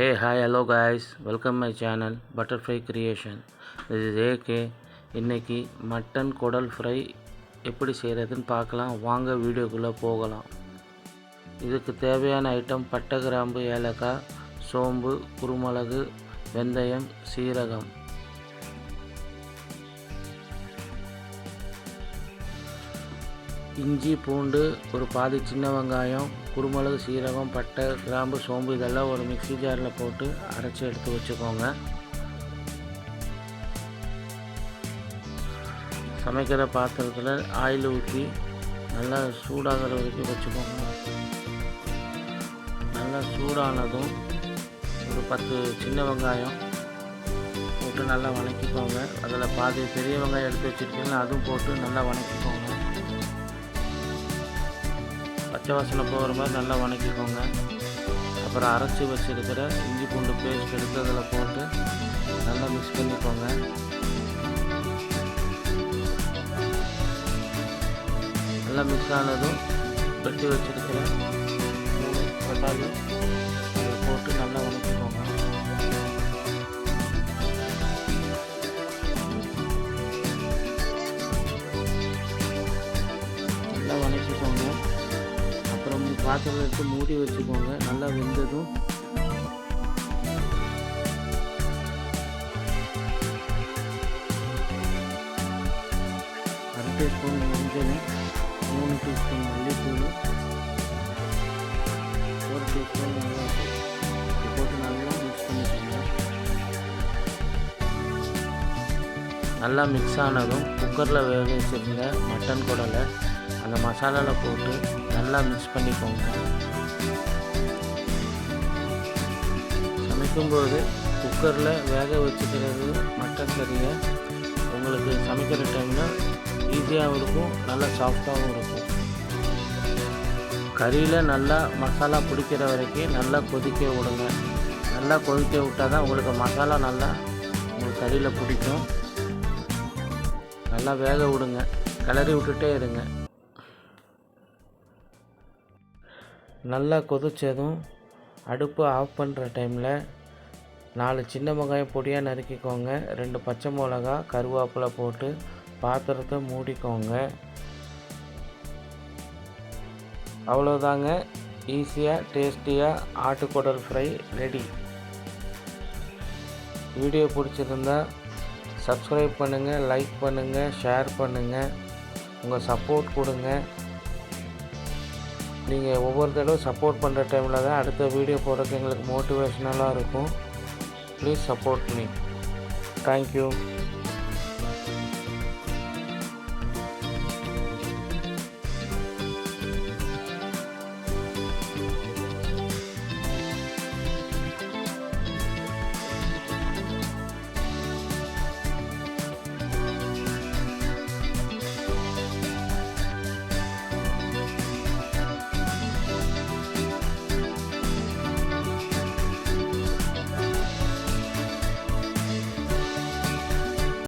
Hey hi hello guys welcome my channel butterfly creation இது ஏகே இன்றைக்கி மட்டன் குடல் ஃப்ரை எப்படி செய்கிறதுன்னு பார்க்கலாம். வாங்க வீடியோக்குள்ளே போகலாம். இதுக்கு தேவையான ஐட்டம் பட்டை கிராம்பு ஏலக்காய் சோம்பு குருமிளகு வெந்தயம் சீரகம். இஞ்சி பூண்டு ஒரு பாதி சின்ன வெங்காயம் குருமிளகு சீரகம் பட்டை கிராம்பு சோம்பு இதெல்லாம் ஒரு மிக்ஸி ஜாரில் போட்டு அரைச்சி எடுத்து வச்சுக்கோங்க. சமைக்கிற பாத்திரத்தில் ஆயில் ஊற்றி நல்லா சூடாகிற வரைக்கும் வச்சுக்கோங்க. நல்லா சூடானதும் ஒரு பத்து சின்ன வெங்காயம் போட்டு நல்லா வணக்கிக்கோங்க. அதில் பாதி பெரிய வெங்காயம் எடுத்து வச்சுருக்கீங்களா அதுவும் போட்டு நல்லா வணக்கிக்கோங்க. பச்சை வாசனை போகிற மாதிரி நல்லா வணக்கிக்கோங்க. அப்புறம் அரைச்சி வச்சுருக்கிற இஞ்சி பூண்டு பேஸ்ட் எடுத்து அதில் போட்டு நல்லா மிக்ஸ் பண்ணிக்கோங்க. நல்லா மிக்ஸ் ஆனதும் வெட்டி வச்சுருக்கிற தக்காளி பாத்திரம் எடுத்து மூடி வச்சுக்கோங்க. நல்லா வெந்ததும். அரை டீஸ்பூன் மஞ்சள் மூணு டீஸ்பூன் மல்லித்தூள் ஒரு டீஸ்பூன் மிளகாய் போட்டு நல்லா மிக்ஸ் பண்ணிக்கோங்க. நல்லா மிக்ஸ் ஆனதும் குக்கரில் வேக வச்சுருந்த மட்டன் குடலை அந்த மசாலாவில் போட்டு நல்லா மிக்ஸ் பண்ணிக்கோங்க. சமைக்கும்போது குக்கரில் வேக வச்சுக்கிறது மட்டன் கறியை உங்களுக்கு சமைக்கிற டைமில் ஈஸியாகவும் இருக்கும் நல்லா சாஃப்டாகவும் இருக்கும். கறியில் நல்லா மசாலா பிடிக்கிற வரைக்கும் நல்லா கொதிக்க விடுங்க. நல்லா கொதிக்க விட்டால் தான் உங்களுக்கு மசாலா நல்லா உங்களுக்கு கறியில் பிடிக்கும். நல்லா வேக விடுங்க. கிளறி விட்டுட்டே இருங்க. நல்லா கொதித்ததும் அடுப்பு ஆஃப் பண்ணுற டைமில் நாலு சின்ன வெங்காயம் பொடியாக நறுக்கிக்கோங்க. ரெண்டு பச்சை மிளகா கருவேப்பிலை போட்டு பாத்திரத்தை மூடிக்கோங்க. அவ்வளோதாங்க ஈஸியாக டேஸ்டியாக ஆட்டுக்குடல் ஃப்ரை ரெடி. வீடியோ பிடிச்சிருந்தா சப்ஸ்கிரைப் பண்ணுங்கள் லைக் பண்ணுங்கள் ஷேர் பண்ணுங்கள் உங்கள் சப்போர்ட் கொடுங்க. நீங்கள் ஒவ்வொரு தடவை சப்போர்ட் பண்ணுற டைமில் தான் அடுத்த வீடியோ போடுறதுக்கு எங்களுக்கு மோட்டிவேஷ்னலாக இருக்கும். Please support me thank you